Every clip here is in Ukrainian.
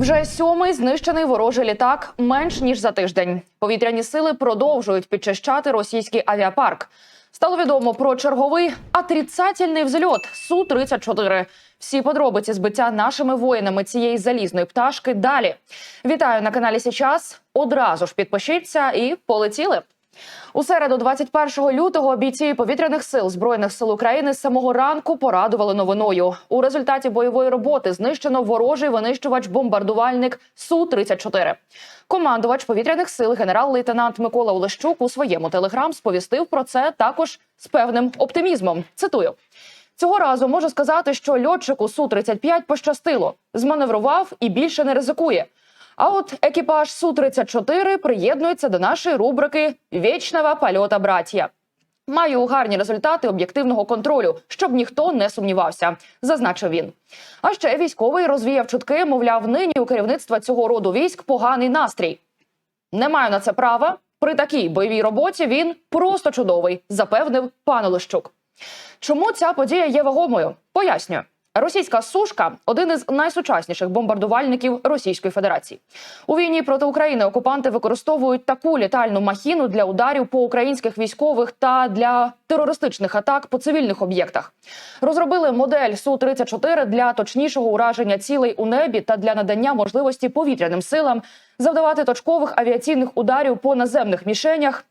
Вже сьомий знищений ворожий літак менш ніж за тиждень. Повітряні сили продовжують підчищати російський авіапарк. Стало відомо про черговий отрицательний взльот су 34 Всі подробиці збиття нашими воїнами цієї залізної пташки. Далі вітаю на каналі Січас. Одразу ж підпишіться і полетіли. У середу, 21 лютого, бійці повітряних сил збройних сил України з самого ранку порадували новиною. У результаті бойової роботи знищено ворожий винищувач-бомбардувальник су 34 Командувач повітряних сил генерал-лейтенант Микола Олещук у своєму телеграм сповістив про це також з певним оптимізмом. Цитую. Цього разу можу сказати, що льотчику су 35 пощастило, зманеврував і більше не ризикує. А от екіпаж су 34 приєднується до нашої рубрики Вічного польота браття. Маю гарні результати об'єктивного контролю, щоб ніхто не сумнівався, зазначив він. А ще військовий розвіяв чутки, мовляв, нині у керівництва цього роду військ поганий настрій. Не маю на це права. При такій бойовій роботі він просто чудовий, запевнив пан Олещук. Чому ця подія є вагомою? Пояснюю. Російська сушка один із найсучасніших бомбардувальників Російської Федерації. У війні проти України окупанти використовують таку літальну махіну для ударів по українських військових та для терористичних атак по цивільних об'єктах. Розробили модель су 34 для точнішого ураження цілей у небі та для надання можливості повітряним силам завдавати точкових авіаційних ударів по наземних мішенях,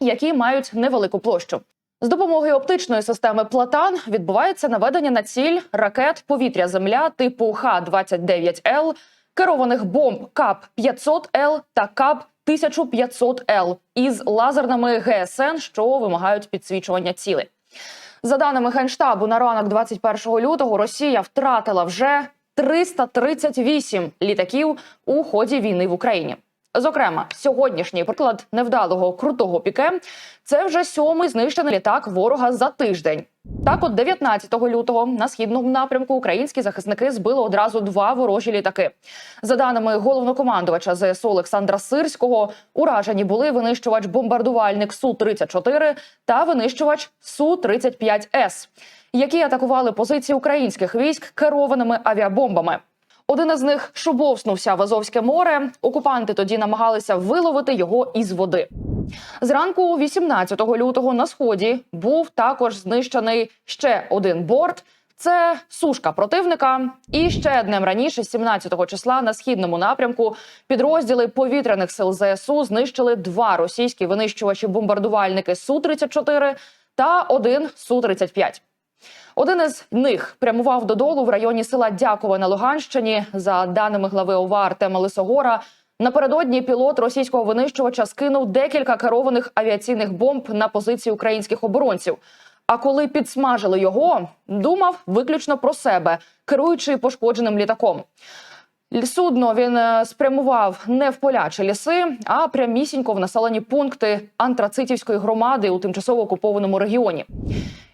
які мають невелику площу. З допомогою оптичної системи Платан відбувається наведення на ціль ракет повітря-земля типу Х-29Л, керованих бомб КАП-500Л та КАП-1500Л із лазерними ГСН, що вимагають підсвічування цілей. За даними Генштабу, на ранок 21 лютого Росія втратила вже 338 літаків у ході війни в Україні. Зокрема, сьогоднішній приклад невдалого крутого піке це вже сьомий знищений літак ворога за тиждень. Так, от 19 лютого на східному напрямку українські захисники збили одразу два ворожі літаки. За даними головнокомандувача ЗСУ Олександра Сирського, уражені були винищувач бомбардувальник су 34 та винищувач су 35 С, які атакували позиції українських військ керованими авіабомбами. Один із них шубовснувся в Азовське море. Окупанти тоді намагалися виловити його із води. Зранку, 18 лютого, на сході був також знищений ще один борт. Це сушка противника. І ще днем раніше, 17 числа, на східному напрямку, підрозділи повітряних сил ЗСУ знищили два російські винищувачі-бомбардувальники су 34 та один су 35 один із них прямував додолу в районі села Дякове на Луганщині. За даними глави ОВА Артема Лисогора, напередодні пілот російського винищувача скинув декілька керованих авіаційних бомб на позиції українських оборонців. А коли підсмажили його, думав виключно про себе, керуючи пошкодженим літаком. Судно він е, спрямував не в полячі ліси, а прямісінько в населені пункти антрацитівської громади у тимчасово окупованому регіоні.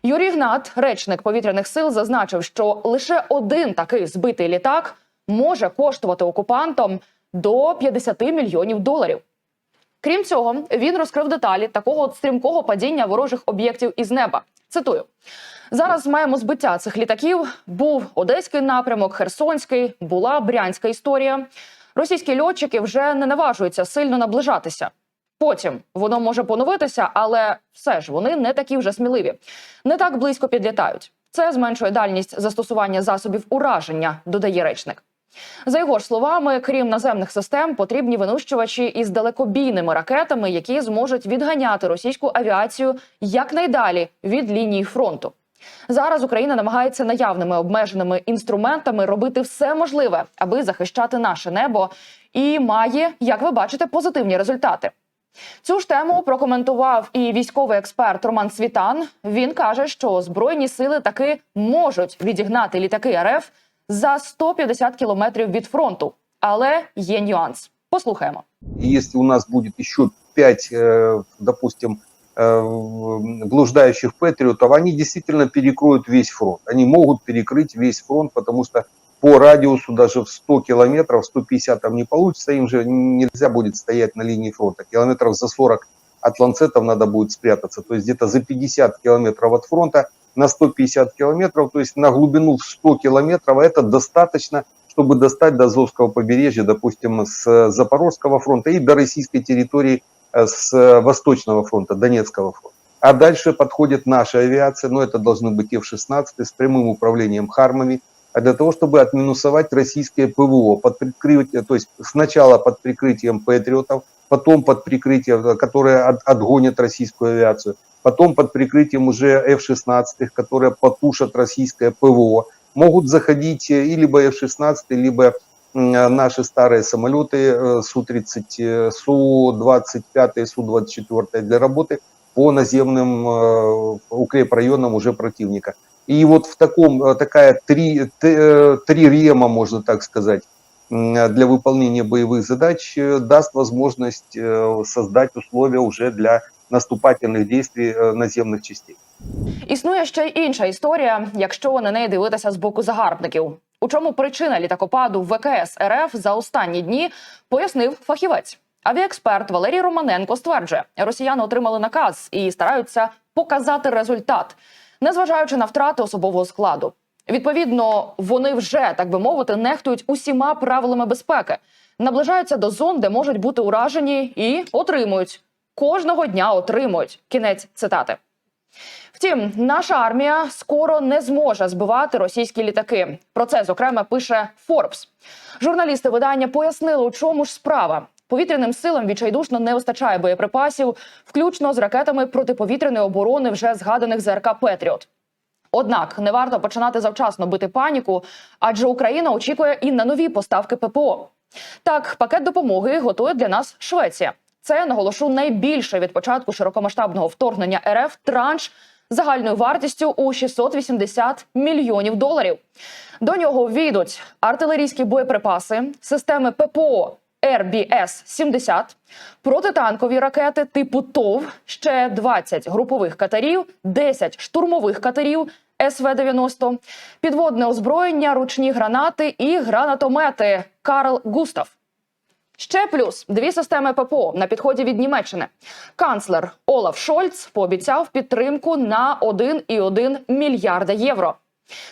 Юрій Гнат, речник повітряних сил, зазначив, що лише один такий збитий літак може коштувати окупантам до 50 мільйонів доларів. Крім цього, він розкрив деталі такого стрімкого падіння ворожих об'єктів із неба. Цитую. Зараз маємо збиття цих літаків. Був одеський напрямок, Херсонський, була брянська історія. Російські льотчики вже не наважуються сильно наближатися. Потім воно може поновитися, але все ж вони не такі вже сміливі, не так близько підлітають. Це зменшує дальність застосування засобів ураження, додає речник. За його ж словами, крім наземних систем, потрібні винищувачі із далекобійними ракетами, які зможуть відганяти російську авіацію якнайдалі від лінії фронту. Зараз Україна намагається наявними обмеженими інструментами робити все можливе, аби захищати наше небо, і має, як ви бачите, позитивні результати. Цю ж тему прокоментував і військовий експерт Роман Світан. Він каже, що збройні сили таки можуть відігнати літаки РФ за 150 кілометрів від фронту, але є нюанс. Послухаємо. Если у нас будет еще 5, э, допустим, блуждающих патриотов, они действительно перекроют весь фронт. Они могут перекрыть весь фронт, потому что по радиусу даже в 100 километров, 150 там не получится, им же нельзя будет стоять на линии фронта. Километров за 40 от ланцетов надо будет спрятаться. То есть где-то за 50 километров от фронта на 150 километров, то есть на глубину в 100 километров, это достаточно, чтобы достать до Азовского побережья, допустим, с Запорожского фронта и до российской территории э, с Восточного фронта, Донецкого фронта. А дальше подходит наша авиация, но это должны быть F-16 с прямым управлением Хармами, а для того, чтобы отминусовать российское ПВО, под прикрытием, то есть сначала под прикрытием патриотов, потом под прикрытием, э, которые от- отгонят российскую авиацию, потом под прикрытием уже F-16, которые потушат российское ПВО, могут заходить э, и либо F-16, либо э, наши старые самолеты э, Су-30, э, Су-25, Су-24 для работы по наземным э, укрепрайонам уже противника. И вот в таком, э, такая три, т- э, три рема, можно так сказать, м, для выполнения боевых задач э, даст возможность э, создать условия уже для наступательных действий э, наземных частей. Існує ще й інша історія, якщо на неї дивитися з боку загарбників. У чому причина літакопаду ВКС РФ за останні дні пояснив фахівець. Авіаексперт Валерій Романенко стверджує, росіяни отримали наказ і стараються показати результат, незважаючи на втрати особового складу. Відповідно, вони вже так би мовити нехтують усіма правилами безпеки, наближаються до зон, де можуть бути уражені, і отримують кожного дня. Отримують кінець цитати. Втім, наша армія скоро не зможе збивати російські літаки. Про це зокрема пише Forbes. Журналісти видання пояснили, у чому ж справа. Повітряним силам відчайдушно не вистачає боєприпасів, включно з ракетами протиповітряної оборони вже згаданих ЗРК Петріот. Однак не варто починати завчасно бити паніку, адже Україна очікує і на нові поставки ППО. Так, пакет допомоги готує для нас Швеція. Це наголошу найбільше від початку широкомасштабного вторгнення РФ транш загальною вартістю у 680 мільйонів доларів. До нього війдуть артилерійські боєприпаси, системи ППО РБС-70, протитанкові ракети типу ТОВ, ще 20 групових катерів, 10 штурмових катерів СВ-90, підводне озброєння, ручні гранати і гранатомети Карл Густав. Ще плюс дві системи ППО на підході від Німеччини. Канцлер Олаф Шольц пообіцяв підтримку на 1,1 мільярда євро.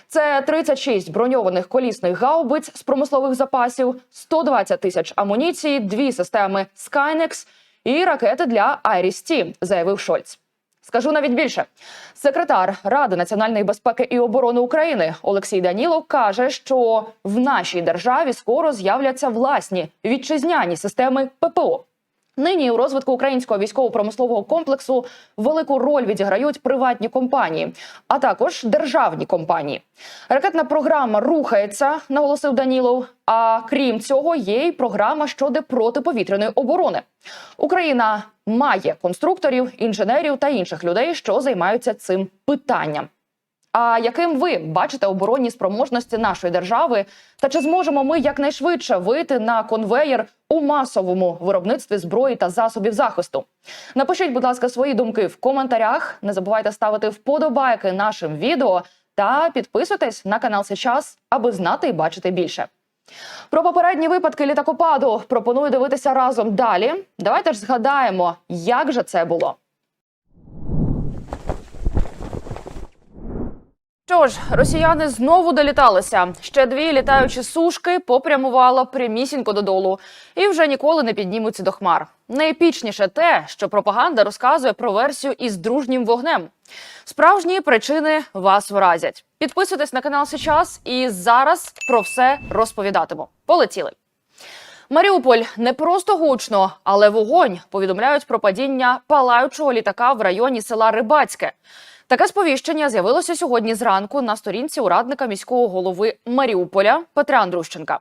Це 36 броньованих колісних гаубиць з промислових запасів, 120 тисяч амуніції, дві системи Skynex і ракети для Iris-T, заявив Шольц. Скажу навіть більше. Секретар Ради національної безпеки і оборони України Олексій Данілов каже, що в нашій державі скоро з'являться власні вітчизняні системи ППО. Нині у розвитку українського військово-промислового комплексу велику роль відіграють приватні компанії, а також державні компанії. Ракетна програма рухається, наголосив Данілов. А крім цього, є й програма щодо протиповітряної оборони. Україна має конструкторів, інженерів та інших людей, що займаються цим питанням. А яким ви бачите оборонні спроможності нашої держави? Та чи зможемо ми якнайшвидше вийти на конвеєр у масовому виробництві зброї та засобів захисту? Напишіть, будь ласка, свої думки в коментарях. Не забувайте ставити вподобайки нашим відео та підписуйтесь на канал Сейчас, аби знати і бачити більше. Про попередні випадки літакопаду пропоную дивитися разом далі. Давайте ж згадаємо, як же це було. Що ж, росіяни знову доліталися. Ще дві літаючі сушки попрямувало прямісінько додолу і вже ніколи не піднімуться до хмар. Найепічніше те, що пропаганда розказує про версію із дружнім вогнем. Справжні причини вас вразять. Підписуйтесь на канал Сейчас і зараз про все розповідатиму. Полетіли. Маріуполь не просто гучно, але вогонь повідомляють про падіння палаючого літака в районі села Рибацьке. Таке сповіщення з'явилося сьогодні зранку на сторінці урадника міського голови Маріуполя Петра Андрущенка.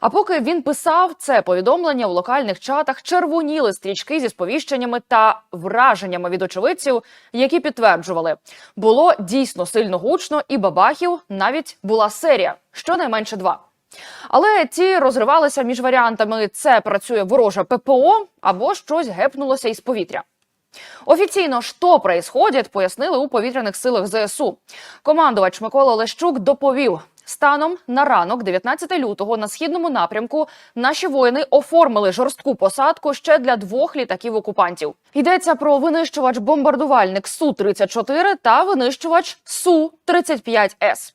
А поки він писав це повідомлення в локальних чатах, червоніли стрічки зі сповіщеннями та враженнями від очевидців, які підтверджували, було дійсно сильно гучно, і бабахів навіть була серія, щонайменше два. Але ті розривалися між варіантами: це працює вороже ППО або щось гепнулося із повітря. Офіційно, що происходит, пояснили у повітряних силах ЗСУ. Командувач Микола Лещук доповів. Станом на ранок, 19 лютого, на східному напрямку наші воїни оформили жорстку посадку ще для двох літаків окупантів. Йдеться про винищувач бомбардувальник Су 34 та винищувач Су 35 С.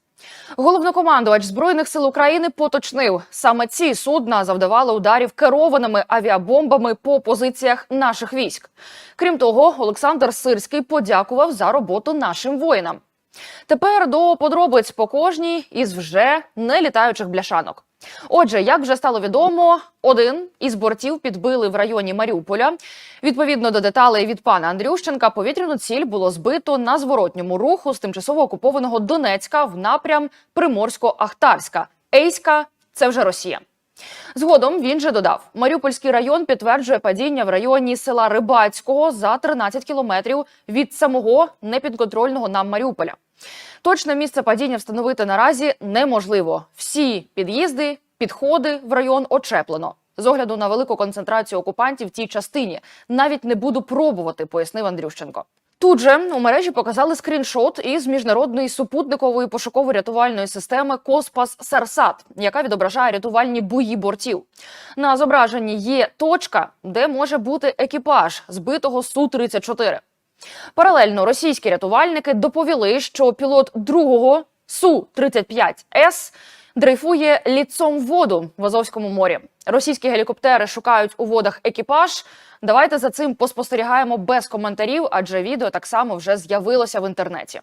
Головнокомандувач збройних сил України поточнив саме ці судна завдавали ударів керованими авіабомбами по позиціях наших військ. Крім того, Олександр Сирський подякував за роботу нашим воїнам. Тепер до подробиць по кожній із вже не літаючих бляшанок. Отже, як вже стало відомо, один із бортів підбили в районі Маріуполя. Відповідно до деталей від пана Андрющенка, повітряну ціль було збито на зворотньому руху з тимчасово окупованого Донецька в напрям Приморсько-Ахтарська. Ейська це вже Росія. Згодом він же додав: Маріупольський район підтверджує падіння в районі села Рибацького за 13 кілометрів від самого непідконтрольного нам Маріуполя. Точне місце падіння встановити наразі неможливо. Всі під'їзди, підходи в район очеплено. З огляду на велику концентрацію окупантів в тій частині навіть не буду пробувати, пояснив Андрющенко. Тут же у мережі показали скріншот із міжнародної супутникової пошуково-рятувальної системи Коспас Сарсат, яка відображає рятувальні бої бортів. На зображенні є точка, де може бути екіпаж збитого су 34 Паралельно російські рятувальники доповіли, що пілот другого су 35 с дрейфує ліцом в воду в Азовському морі. Російські гелікоптери шукають у водах екіпаж. Давайте за цим поспостерігаємо без коментарів, адже відео так само вже з'явилося в інтернеті.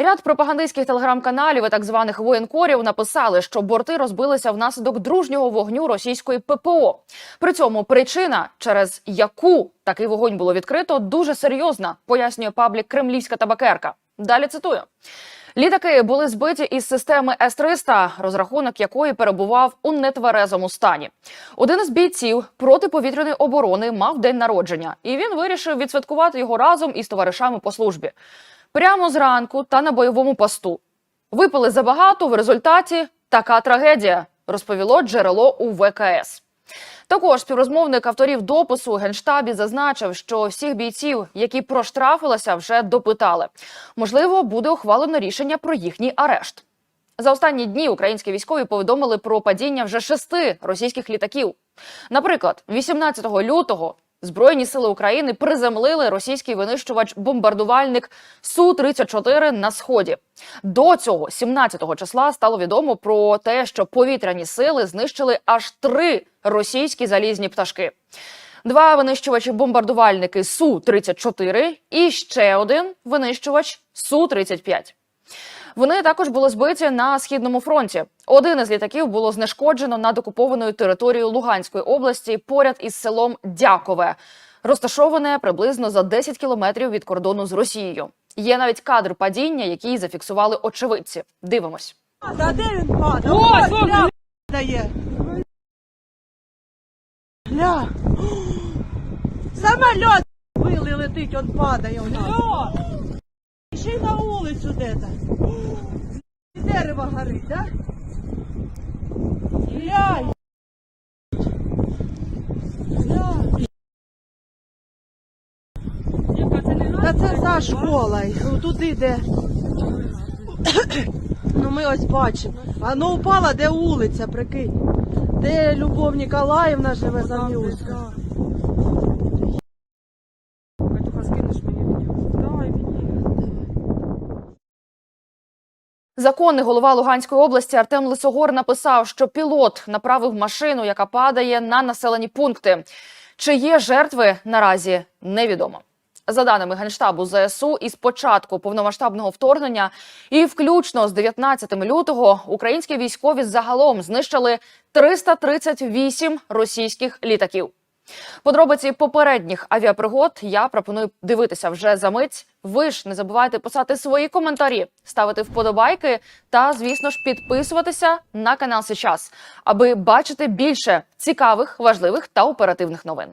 Ряд пропагандистських телеграм-каналів і так званих воєнкорів написали, що борти розбилися внаслідок дружнього вогню російської ППО. При цьому причина, через яку такий вогонь було відкрито, дуже серйозна, пояснює паблік Кремлівська табакерка. Далі цитую. Літаки були збиті із системи С-300, розрахунок якої перебував у нетверезому стані. Один із бійців протиповітряної оборони мав день народження, і він вирішив відсвяткувати його разом із товаришами по службі. Прямо зранку та на бойовому посту. Випили забагато, в результаті така трагедія, розповіло джерело у ВКС. Також співрозмовник авторів допису у генштабі зазначив, що всіх бійців, які проштрафилися, вже допитали. Можливо, буде ухвалено рішення про їхній арешт. За останні дні українські військові повідомили про падіння вже шести російських літаків. Наприклад, 18 лютого Збройні сили України приземлили російський винищувач-бомбардувальник су 34 на сході. До цього, 17 числа, стало відомо про те, що повітряні сили знищили аж три російські залізні пташки. Два винищувачі-бомбардувальники су 34 і ще один винищувач су 35 вони також були збиті на східному фронті. Один із літаків було знешкоджено над окупованою територією Луганської області поряд із селом Дякове, розташоване приблизно за 10 кілометрів від кордону з Росією. Є навіть кадр падіння, який зафіксували очевидці. Дивимось. Та де він падає? Дає. Гля. Самоліт били летить, он падає у нас. Ще й на вулицю де-то. Дерево горить, да? Глянь. Та це за школою. Туди де. Ну ми ось бачимо. А ну упала, де вулиця, прикинь. Де Любов Ніколаївна живе Зам'юзка. Законний голова Луганської області Артем Лисогор написав, що пілот направив машину, яка падає на населені пункти. Чи є жертви наразі невідомо. За даними генштабу ЗСУ, із початку повномасштабного вторгнення і включно з 19 лютого українські військові загалом знищили 338 російських літаків. Подробиці попередніх авіапригод я пропоную дивитися вже за мить. Ви ж не забувайте писати свої коментарі, ставити вподобайки та, звісно ж, підписуватися на канал Сейчас, аби бачити більше цікавих, важливих та оперативних новин.